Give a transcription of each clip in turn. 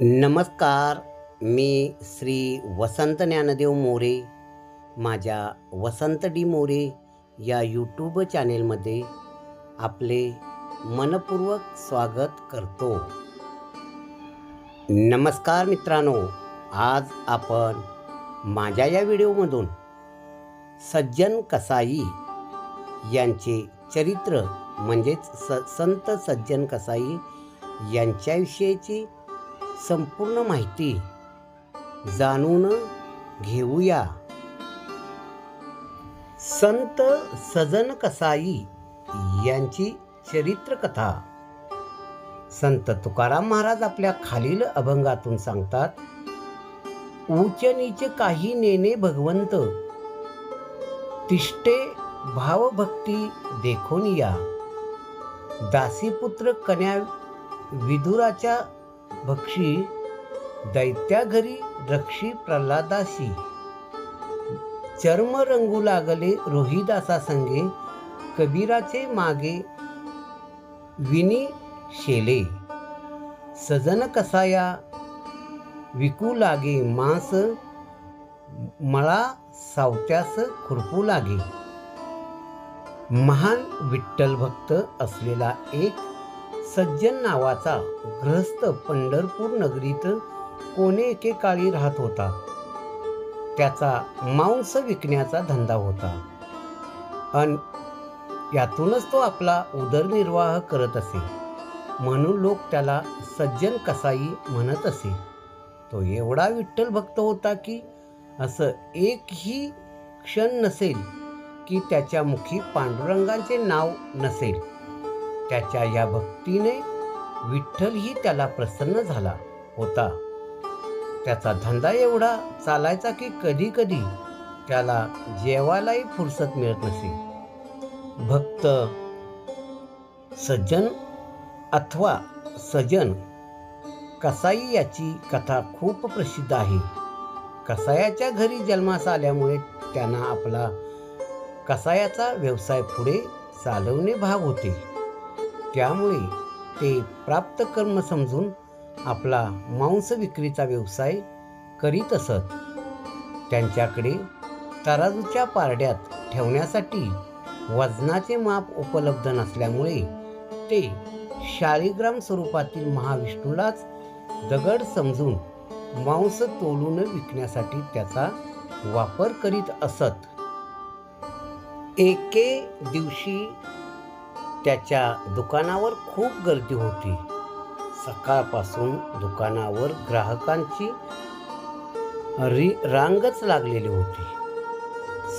नमस्कार मी श्री वसंत ज्ञानदेव मोरे माझ्या वसंत डी मोरे या यूट्यूब चॅनेलमध्ये आपले मनपूर्वक स्वागत करतो. नमस्कार मित्रांनो आज आपण माझ्या या व्हिडिओमधून सज्जन कसाई यांचे चरित्र म्हणजेच स संत सज्जन कसाई यांच्याविषयीची संपूर्ण माहिती जाणून घेऊया. संत सजन कसाई यांची चरित्रकथा. संत तुकाराम महाराज आपल्या खालील अभंगातून सांगतात ऊच नीच काही नेणे भगवंत तिष्ठे भावभक्ती देखून या दासीपुत्र कन्या विदुराच्या भक्षी दैत्या घरी रक्षी प्रल्हादासी. चर्म रंगू लागले रोहिदासा संगे कबीराचे मागे विनी शेले. सजन कसाया विकू लागे मांस मळा सावत्यास खुरपू लागे. महान विठ्ठल भक्त असलेला एक सज्जन नावाचा गृहस्थ पंढरपूर नगरीत कोणे एकेकाळी राहत होता. त्याचा मांस विकण्याचा धंदा होता. अन यातूनच तो आपला उदरनिर्वाह करत असे. म्हणून लोक त्याला सज्जन कसाई म्हणत असे. तो एवढा विठ्ठल भक्त होता की असं एकही क्षण नसेल की त्याच्या मुखी पांडुरंगांचे नाव नसेल. त्याच्या या भक्तीने विठ्ठलही त्याला प्रसन्न झाला होता. त्याचा धंदा एवढा चालायचा की कधी कधी त्याला जेवायलाही फुरसत मिळत नसे. भक्त सज्जन अथवा सजन कसाई याची कथा खूप प्रसिद्ध आहे. कसायाच्या घरी जन्मास आल्यामुळे त्यांना आपला कसायाचा व्यवसाय पुढे चालवणे भाग होते. त्यामुळे ते प्राप्त कर्म समजून आपला मांस विक्रीचा व्यवसाय करीत असत. त्यांच्याकडे तराजूच्या पारड्यात ठेवण्यासाठी वजनाचे माप उपलब्ध नसल्यामुळे ते शाळीग्राम स्वरूपातील महाविष्णूलाच दगड समजून मांस तोलून विकण्यासाठी त्याचा वापर करीत असत. एके दिवशी त्याच्या दुकानावर खूप गर्दी होती. सकाळपासून दुकानावर ग्राहकांची री रांगच लागलेली होती.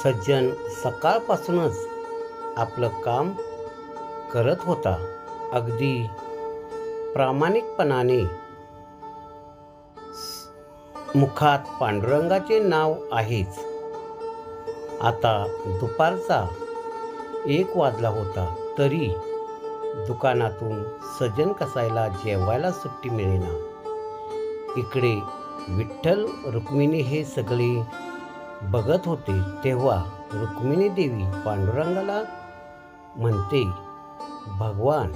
सज्जन सकाळपासूनच आपलं काम करत होता. अगदी प्रामाणिकपणाने मुखात पांडुरंगाचे नाव आहेच. आता दुपारचा एक वाजला होता. तरी दुकानातून सजन कसायला जेवायला सुट्टी मिळेना. इकडे विठ्ठल रुक्मिणी हे सगळे बघत होते तेव्हा रुक्मिणी देवी पांडुरंगाला म्हणते भगवान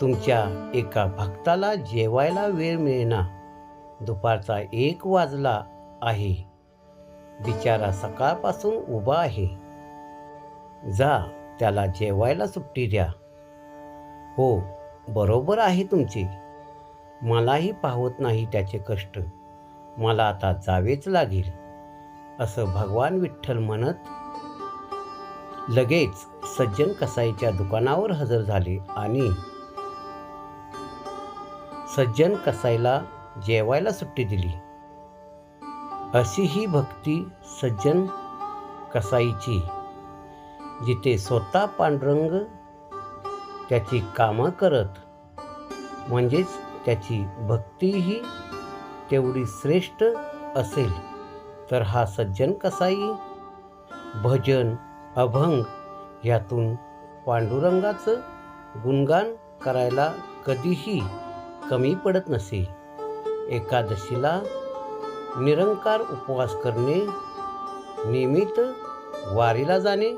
तुमच्या एका भक्ताला जेवायला वेळ मिळेना. दुपारचा एक वाजला आहे. बिचारा सकाळपासून उभा आहे. जा त्याला जेवायला सुट्टी द्या. हो बरोबर आहे तुमची. मलाही पाहत नाही त्याचे कष्ट. मला आता जावेच लागेल. असं भगवान विठ्ठल म्हणत लगेच सज्जन कसाईच्या दुकानावर हजर झाले आणि सज्जन कसाईला जेवायला सुट्टी दिली. अशी ही भक्ती सज्जन कसाईची जिथे स्वतः पांडुरंग त्याची कामं करत म्हणजेच त्याची भक्तीही तेवढी श्रेष्ठ असेल तर हा सज्जन कसाई? भजन अभंग यातून पांडुरंगाचं गुणगान करायला कधीही कमी पडत नसे. एकादशीला निरंकार उपवास करणे नियमित वारीला जाणे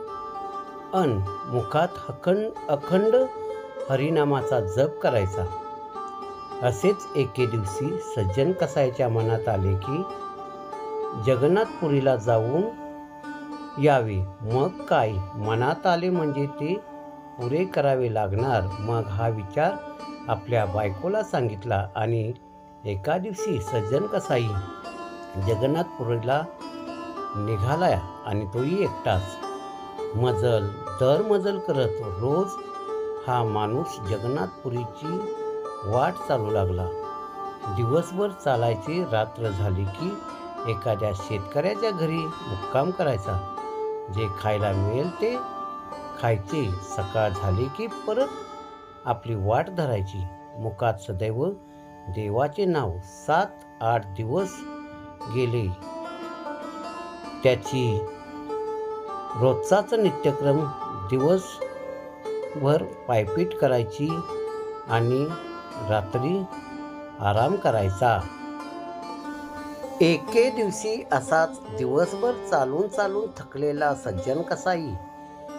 अन मुखात अखंड अखंड हरिनामाचा जप करायचा. असेच एके दिवशी सज्जन कसायच्या मनात आले की जगन्नाथपुरीला जाऊन यावे. मग काय? मनात आले म्हणजे ते पुरे करावे लागणार. मग हा विचार आपल्या बायकोला सांगितला आणि एका दिवशी सज्जन कसाई जगन्नाथपुरीला निघाला आणि तोही एकटाच. मजल दरमजल करत रोज हा माणूस जगन्नाथपुरीची वाट चालू लागला. दिवसभर चालायची रात्र झाली की एखाद्या शेतकऱ्याच्या घरी मुक्काम करायचा. जे खायला मिळेल ते खायचे. सकाळ झाली की परत आपली वाट धरायची. मुखात सदैव देवाचे नाव सात आठ दिवस गेले. त्याची रोजचाच नित्यक्रम दिवसभर पायपीट करायची आणि रात्री आराम करायचा. एके दिवशी असाच दिवसभर चालून चालून थकलेला सज्जन कसाई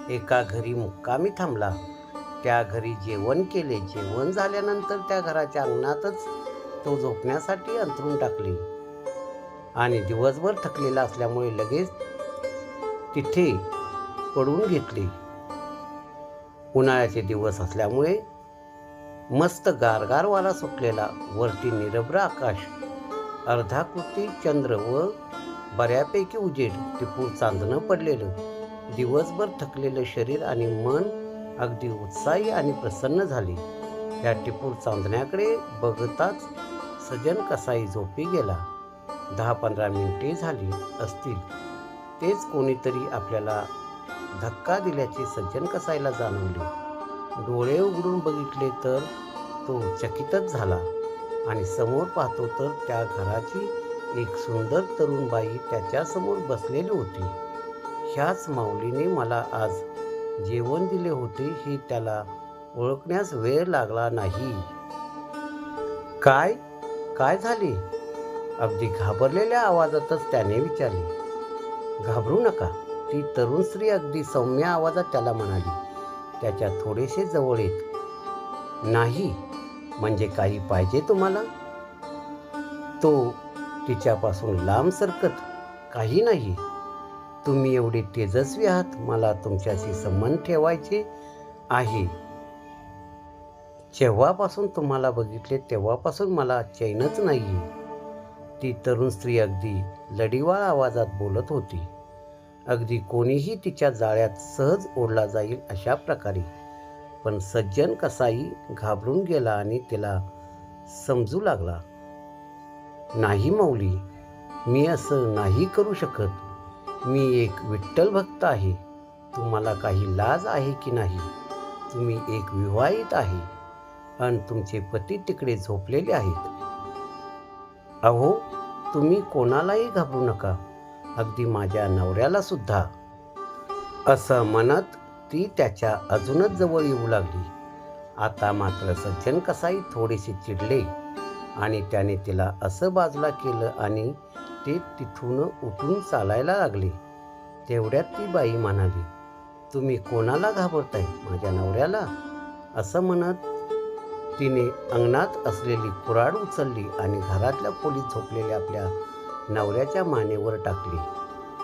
एका घरी मुक्कामी थांबला. त्या घरी जेवण केले. जेवण झाल्यानंतर त्या घराच्या अंगणातच तो झोपण्यासाठी अंथरून टाकले. आणि दिवसभर थकलेला असल्यामुळे लगेच तिथे पडून घेतले. उन्हाळ्याचे दिवस असल्यामुळे मस्त गारगार वारा सुटलेला वरती निरभ्र आकाश अर्धाकृती चंद्र व बऱ्यापैकी उजेड टिपूर चांदणं पडलेलं दिवसभर थकलेलं शरीर आणि मन अगदी उत्साही आणि प्रसन्न झाले. या टिपूर चांदण्याकडे बघताच सजन कसाई झोपी गेला. दहा पंधरा मिनिटे झाली असतील. तेच कोणीतरी आपल्याला धक्का दिल्याचे सज्जन कसायला जाणवले. डोळे उघडून बघितले तर तो चकितच झाला आणि समोर पाहतो तर त्या घराची एक सुंदर तरुण बाई त्याच्यासमोर बसलेली होती. ह्याच माऊलीने मला आज जेवण दिले होते हे त्याला ओळखण्यास वेळ लागला नाही. काय? काय झाले? अगदी घाबरलेल्या आवाजातच त्याने विचारले. घाबरू नका. ती तरुण स्त्री अगदी सौम्य आवाजात त्याला म्हणाली त्याच्या थोडेसे जवळ येत. नाही म्हणजे काही पाहिजे तुम्हाला? तो तिच्यापासून लांब सरकत काही नाही. तुम्ही एवढे तेजस्वी आहात मला तुमच्याशी संबंध ठेवायचे आहे. जेव्हापासून तुम्हाला बघितले तेव्हापासून मला चैनच नाही ती तरुण स्त्री अगदी लढीवाळ आवाजात बोलत होती. अगदी कोणीही तिच्या जाळ्यात सहज ओढला जाईल अशा प्रकारे. पण सज्जन कसाही घाबरून गेला आणि तिला समजू लागला. नाही मौली मी असं नाही करू शकत. मी एक विठ्ठल भक्त आहे. तुम्हाला काही लाज आहे की नाही? तुम्ही एक विवाहित आहे आणि तुमचे पती तिकडे झोपलेले आहेत. अहो तुम्ही कोणालाही घाबरू नका. अगदी माझ्या नवऱ्याला सुद्धा. असं म्हणत ती त्याच्या अजूनच जवळ येऊ लागली. आता मात्र सज्जन कसाई थोडेसे चिडले आणि त्याने तिला असं बाजूला केलं आणि ते तिथून उठून चालायला लागले. तेवढ्यात ती बाई म्हणाली तुम्ही कोणाला घाबरताय? माझ्या नवऱ्याला? असं म्हणत तिने अंगणात असलेली कुराड उचलली आणि घरातल्या खोलीत झोपलेल्या आपल्या नवऱ्याच्या मानेवर टाकली.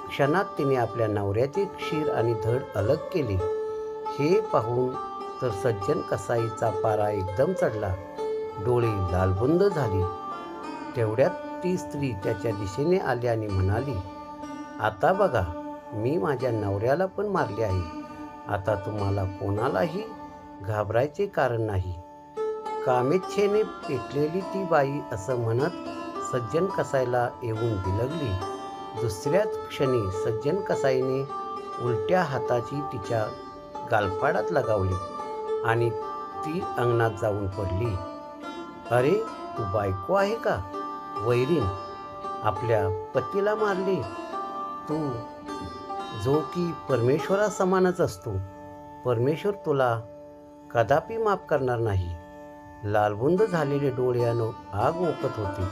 क्षणात तिने आपल्या नवऱ्याचे क्षीर आणि धड अलग केले. हे पाहून तर सज्जन कसाईचा पारा एकदम चढला. डोळे लालबुंद झाली. तेवढ्यात ती स्त्री त्याच्या दिशेने आली आणि म्हणाली आता बघा मी माझ्या नवऱ्याला पण मारले आहे. आता तुम्हाला कोणालाही घाबरायचे कारण नाही. कामेच्छेने पेटलेली ती बाई असं म्हणत सज्जन कसायला येऊन बिलगली. दुसऱ्याच क्षणी सज्जन कसाईने उलट्या हाताची तिच्या गालफाडात लगावली आणि ती अंगणात जाऊन पडली. अरे तू बायको आहे का? वैरीन आपल्या पतीला मारली. तू जो की परमेश्वरा समानच असतो. परमेश्वर तुला कदापि माफ करणार नाही. लालबुंद झालेले डोळ्यानं आग ओकत होती.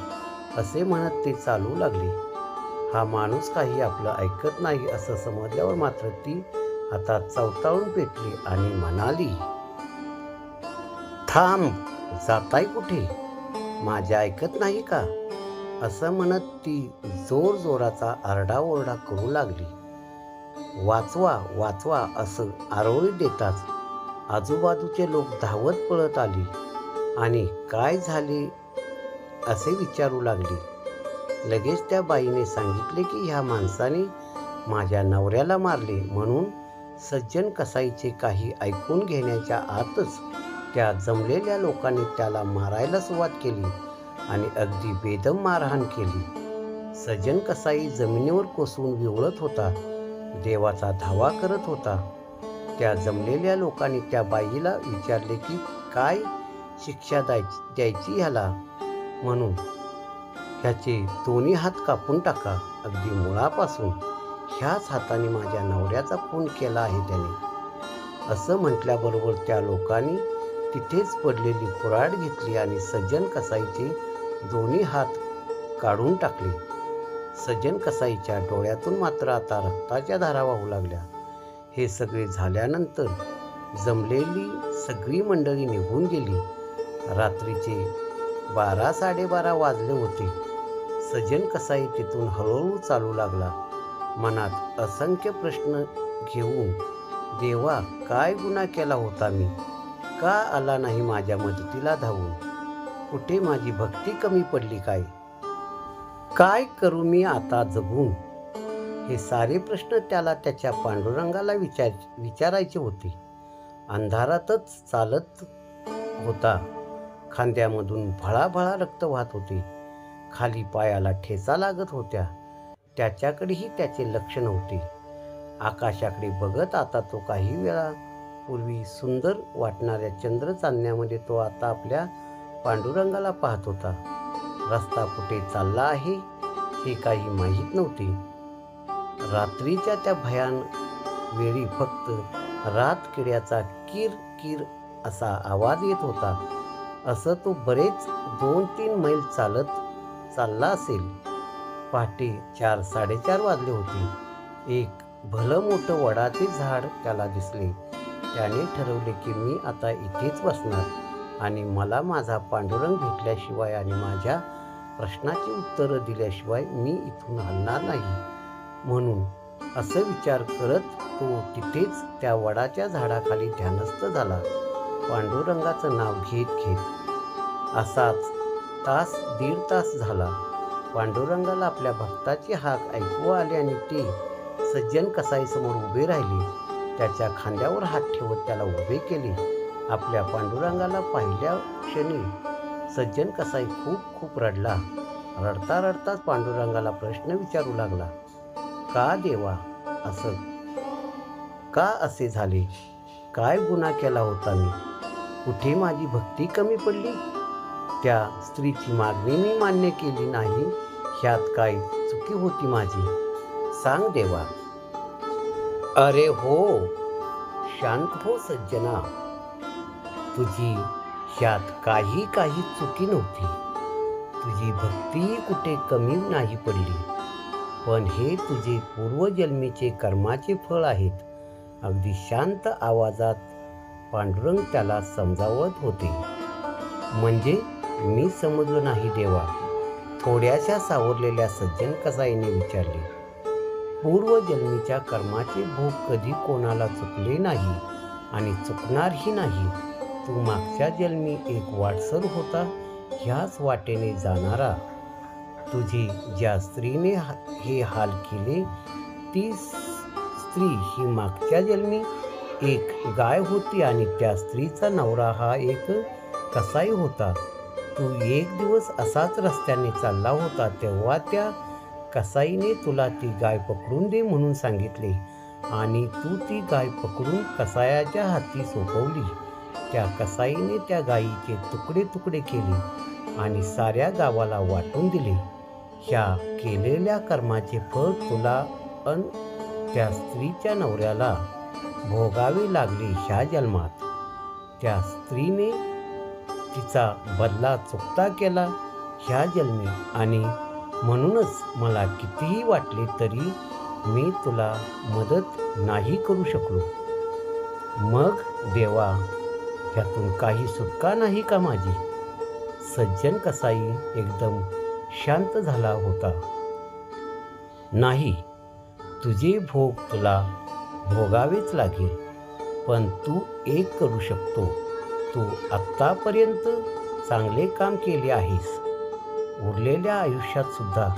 असे म्हणत ते चालू लागले. हा माणूस काही आपलं ऐकत नाही असं समजल्यावर मात्र ती आता चवताळून पेटली आणि म्हणाली थांब जाताय कुठे? माझ्या ऐकत नाही का? असं म्हणत ती जोर जोराचा आरडाओरडा करू लागली. वाचवा वाचवा असं आरोळी देताच आजूबाजूचे लोक धावत पळत आली. आणि काय झाले असे विचारू लागले. लगेच त्या बाईने सांगितले की ह्या माणसाने माझ्या नवऱ्याला मारले. म्हणून सज्जन कसाईचे काही ऐकून घेण्याच्या आतच त्या जमलेल्या लोकांनी त्याला मारायला सुरुवात केली आणि अगदी बेदम मारहाण केली. सज्जन कसाई जमिनीवर कोसळून विवळत होता. देवाचा धावा करत होता. त्या जमलेल्या लोकांनी त्या बाईला विचारले की काय शिक्षा द्यायची द्यायची ह्याला? म्हणून ह्याचे दोन्ही हात कापून टाका. अगदी मुळापासून ह्याच हाताने माझ्या नवऱ्याचा खून केला आहे त्याने. असं म्हटल्याबरोबर त्या लोकांनी तिथेच पडलेली कुऱ्हाड घेतली आणि सज्जन कसाईचे दोन्ही हात काढून टाकले. सज्जन कसाईच्या डोळ्यातून मात्र आता रक्ताच्या धारा वाहू लागल्या. हे सगळे झाल्यानंतर जमलेली सगळी मंडळी निघून गेली. रात्रीचे बारा साडेबारा वाजले होते. सजन कसाई तिथून हळूहळू चालू लागला. मनात असंख्य प्रश्न घेऊन देवा काय गुन्हा केला होता मी? का आला नाही माझ्या मदतीला धावून? कुठे माझी भक्ती कमी पडली काय? काय करू मी आता जगून? हे सारे प्रश्न त्याला त्याच्या पांडुरंगाला विचार विचारायचे होते. अंधारातच चालत होता. खांद्यामधून भळाभळा रक्त वाहत होते. खाली पायाला ठेचा लागत होत्या. त्याच्याकडेही त्याचे लक्ष नव्हते. आकाशाकडे बघत आता तो काही वेळा पूर्वी सुंदर वाटणाऱ्या चंद्र चांदण्यामध्ये तो आता आपल्या पांडुरंगाला पाहत होता. रस्ता कुठे चालला आहे हे काही माहीत नव्हते. रात्रीच्या त्या भयान वेळी फक्त रात किड्याचा किर किर असा आवाज येत होता. असं तो बरेच दोन तीन मैल चालत चालला असेल. पहाटे चार साडेचार वाजले होते. एक भलं मोठं वडाचे झाड त्याला दिसले. त्याने ठरवले की मी आता इथेच बसणार आणि मला माझा पांडुरंग भेटल्याशिवाय आणि माझ्या प्रश्नाची उत्तरं दिल्याशिवाय मी इथून हलणार नाही. म्हणून असं विचार करत तो तिथेच त्या वडाच्या झाडाखाली ध्यानस्थ झाला. पांडुरंगाचं नाव घेत घेत असाच तास दीड तास झाला. पांडुरंगाला आपल्या भक्ताची हाक ऐकू आले आणि ते सज्जन कसाईसमोर उभे राहिले. त्याच्या खांद्यावर हात ठेवत त्याला उभे केले. आपल्या पांडुरंगाला पाहिल्या क्षणी सज्जन कसाई खूप खूप रडला. रडता रडताच पांडुरंगाला प्रश्न विचारू लागला. का देवा असं का असे झाले? काय गुन्हा केला होता मी? कुठे माझी भक्ती कमी पडली? त्या स्त्रीची मागणी मी मान्य केली नाही. ह्यात काय चुकी होती माझी? सांग देवा. अरे हो शांत हो सज्जना. तुझी ह्यात काही काही चुकी नव्हती. तुझी भक्ती कुठे कमी नाही पडली. पण हे तुझे पूर्वजन्मीचे कर्माचे फळ आहेत. अगदी शांत आवाजात पांडुरंग त्याला समजावत होते. म्हणजे मी समजलो नाही देवा. थोड्याशा सावरलेल्या सज्जन कसाईने विचारले पूर्वजन्मीच्या कर्माचे भोग कधी कोणाला चुकले नाही आणि चुकणारही नाही? तू मागच्या जन्मी एक वाटसर होता ह्याच वाटेने जाणारा. तुझी ज्या स्त्रीने हे हाल केले ती स्त्री ही मागच्या जन्मी एक गाय होती आणि त्या स्त्रीचा नवरा हा एक कसाई होता. तू एक दिवस असाच रस्त्याने चालला होता तेव्हा त्या कसाईने तुला ती गाय पकडून दे म्हणून सांगितले आणि तू ती गाय पकडून कसायाच्या हाती सोपवली. त्या कसाईने त्या गायीचे तुकडे तुकडे केले आणि साऱ्या गावाला वाटून दिले. ह्या केलेल्या कर्माचे फळ तुला अन त्या स्त्रीच्या नवऱ्याला. भोगावी लागली ह्या जन्मात. त्या स्त्रीने तिचा बदला चुकता केला ह्या जन्मी आणि म्हणूनच मला कितीही वाटले तरी मी तुला मदत नाही करू शकलो. मग देवा ह्यातून काही सुटका नाही का माझी? सज्जन कसाई एकदम शांत झाला होता. नाही तुझे भोग तुला भोगावेच लागेल. पण तू एक करू शकतो. तू आत्तापर्यंत चांगले काम केले आहेस. उरलेल्या आयुष्यात सुद्धा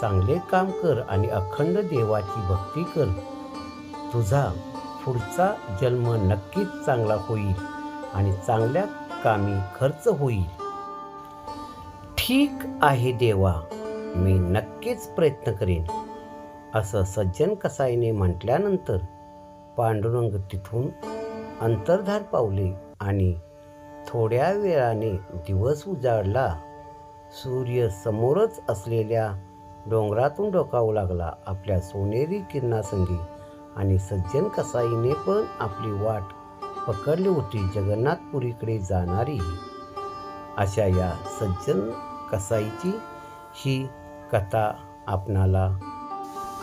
चांगले काम कर आणि अखंड देवाची भक्ती कर. तुझा पुढचा जन्म नक्कीच चांगला होईल आणि चांगल्या कामी खर्च होईल. ठीक आहे देवा मी नक्कीच प्रयत्न करेन. असं सज्जन कसाईने म्हटल्यानंतर पांडुरंग तिथून अंतर्धार पावले आणि थोड्या वेळाने दिवस उजाडला. सूर्य समोरच असलेल्या डोंगरातून डोकावू लागला आपल्या सोनेरी किरणासंगी. आणि सज्जन कसाईने पण आपली वाट पकडली होती जगन्नाथपुरीकडे जाणारी. अशा या सज्जन कसाईची ही कथा आपणाला